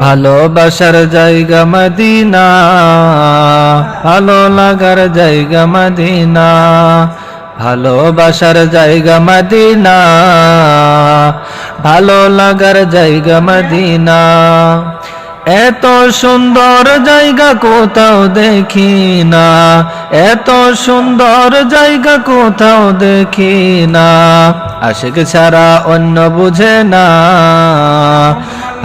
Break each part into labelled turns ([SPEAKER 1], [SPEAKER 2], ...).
[SPEAKER 1] ভালোবাসার জায়গা মদিনা ভালো লাগার জায়গা মদিনা, ভালোবাসার জায়গা মদিনা ভালো লাগার জায়গা মদিনা। এত সুন্দর জায়গা কোথাও দেখি না, এত সুন্দর জায়গা কোথাও দেখি না। আশেক ছাড়া অন্য বুঝে না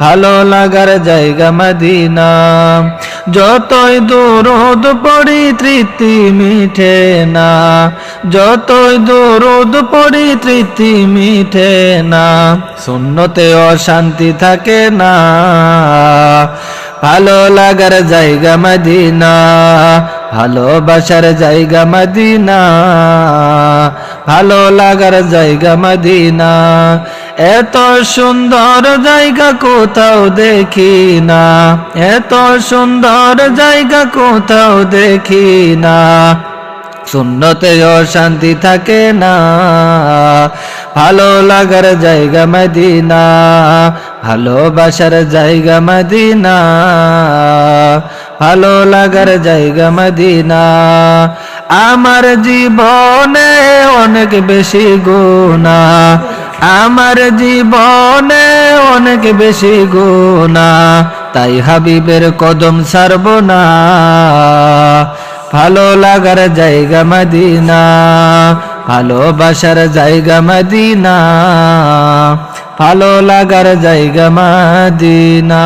[SPEAKER 1] ভালো লাগার জায়গা মদিনা। যতই দূরদ পড়ি তৃপ্তি মিঠে না। যতই দূরদ পড়ি তৃপ্তি মিঠে না। শূন্যতে অশান্তি থাকে না। ভালো লাগার জায়গা মদিনা। ভালোবাসার জায়গা মদিনা। ভালো লাগার জায়গা মদিনা। এত সুন্দর জায়গা কোথাও দেখি না। এত সুন্দর জায়গা কোথাও দেখি না। শূন্যতে অশান্তি থাকে না। ভালো লাগার জায়গা মদিনা। ভালোবাসার জায়গা মদিনা। ভালো লাগার জায়গা মদিনা। আমার জীবনে অনেক বেশি গুণা। আমার জীবনে অনেক বেশি গুণা। তাই হাবিবের কদম ছাড়ব না। ভালো লাগার জায়গা মদিনা। ভালোবাসার জায়গা মদিনা। ভালো লাগার জায়গা মদিনা।